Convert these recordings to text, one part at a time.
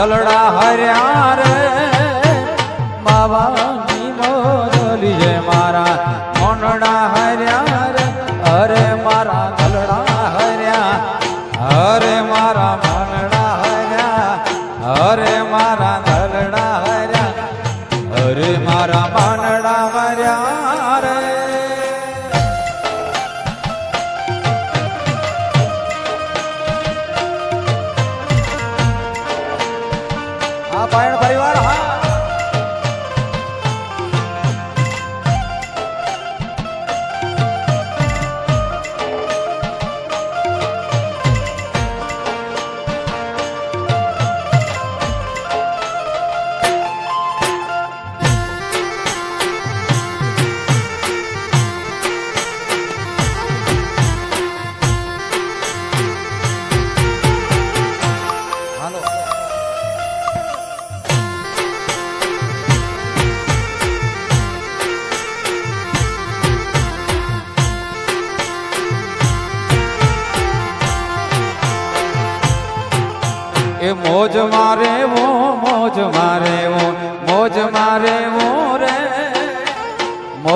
દલડા હર્યા રે માવાની મોરલી જય મારા મોનડા હર્યા રે અરે મારા દલડા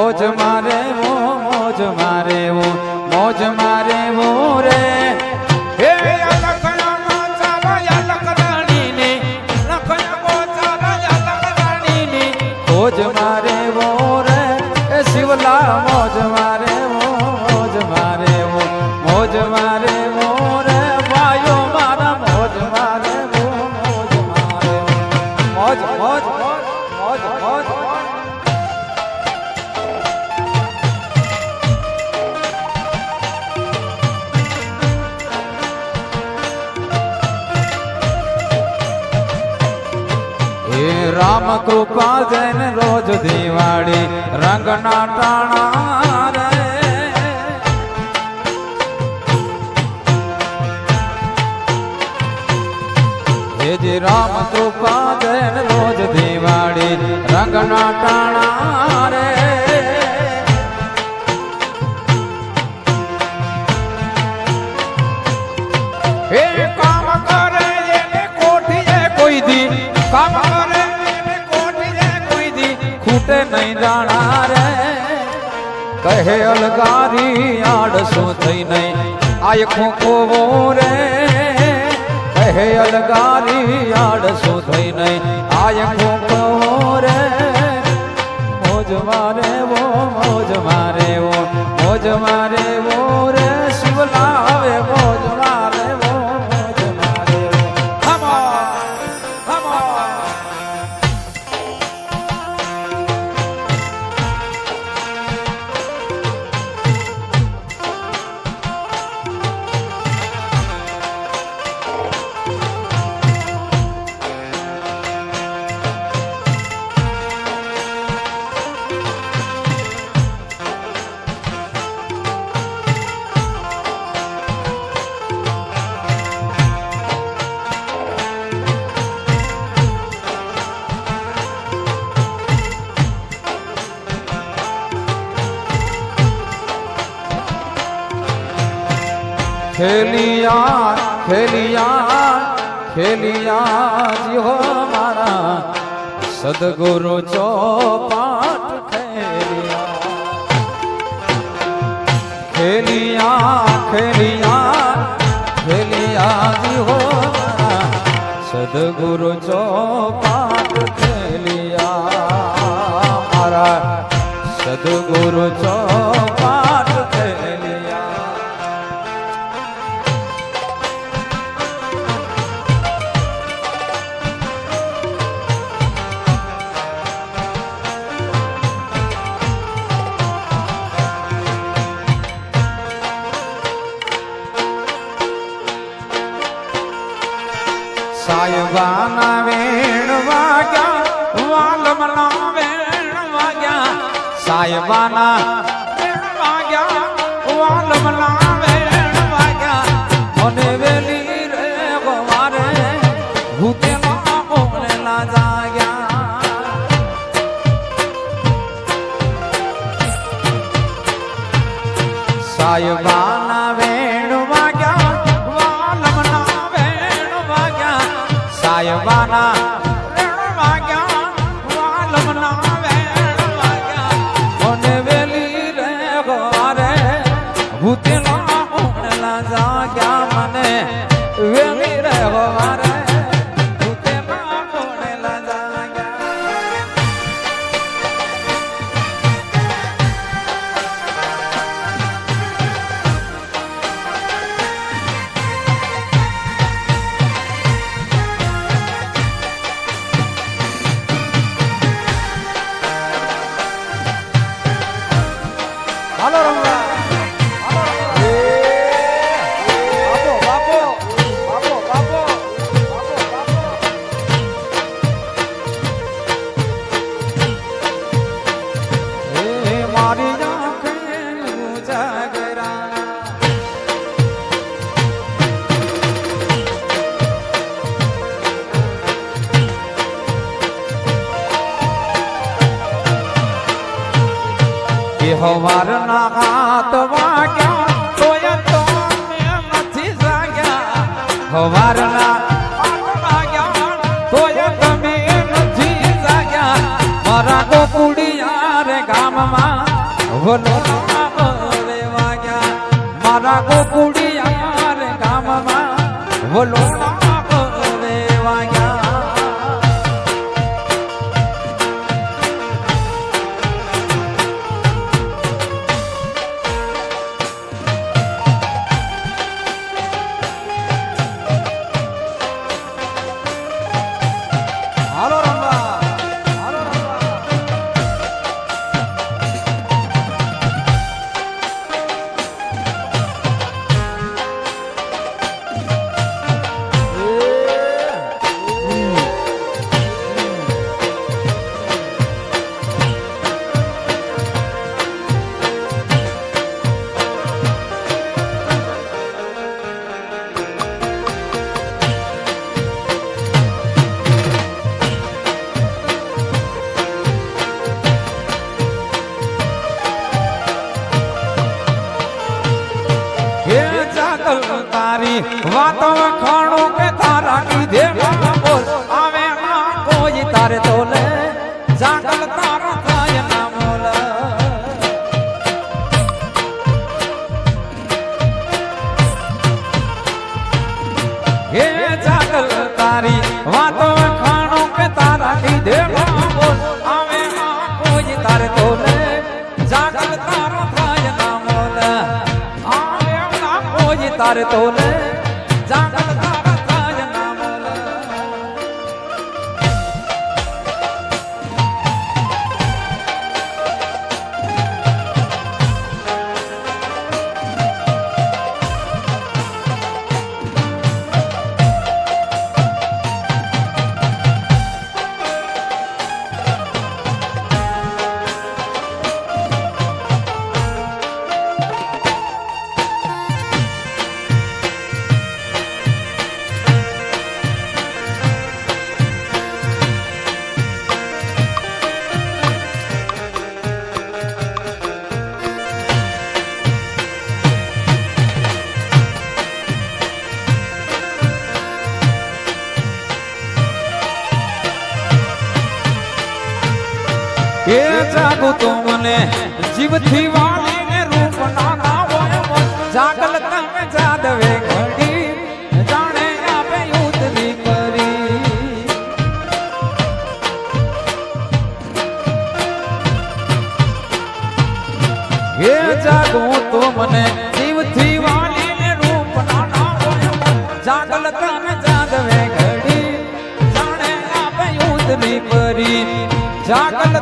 મોજ મારે વો મોજ મારે વો મોજ મારે રંગના ટાણા રે. હેજી રામ કૃપા જૈન રોજ દિવાળી રંગના ટાણા ખૂટે નહીં જાણા રે. કહે અલગારી આડસો થઈ નહીં? આય ખોખોવો રે. કહે અલગારી આડસો થઈ નહીં? આય ખોખોવો રે. મોજ મારે વો, મોજ મારે વો, મોજ મારે ખેલિયા ખેલિયા ખેલિયા જી હો મારા સદગુરુ ચોપાટ ખેલિયા ખેલિયા ખેલિયા ખેલિયા જી હો મારા સદગુરુ ચોપાટ સાયબાના વેણ વાગ્યા, વાલમના વેણ વાગ્યા. સાયબાના વેણ વાગ્યા, વાલમના વેણ વાગ્યા. મને વેલી રે ગવારે ભૂતેલા ઓગણેલા જાગ્યા. સાયબાના મને વેલી રે ગવારે કે હવારના હાથ વાગ્યા, તોય તો મેં નથી જાગ્યા. વાગ્યા, તોય તમે નથી જાગ્યા. મારા ગોકુડિયા રે ગામમાં બોલે વાગ્યા. મારા ગોકુડિયા રે ગામમાં વલોણા કોઈ તો ને જાગલ જાગો તું મને જીવથી વાળીને રૂપ ના ગાવો જાગલ તમે જાદવે ઘડી, જાણે આપે યુદ્ધની કરી. હે જાગુ તું મને જીવથી વાલીને રૂપ ના નામ જાગલ તમે જાદવે ઘડી, જાણે આપે ઉતરી કરી. જાગલ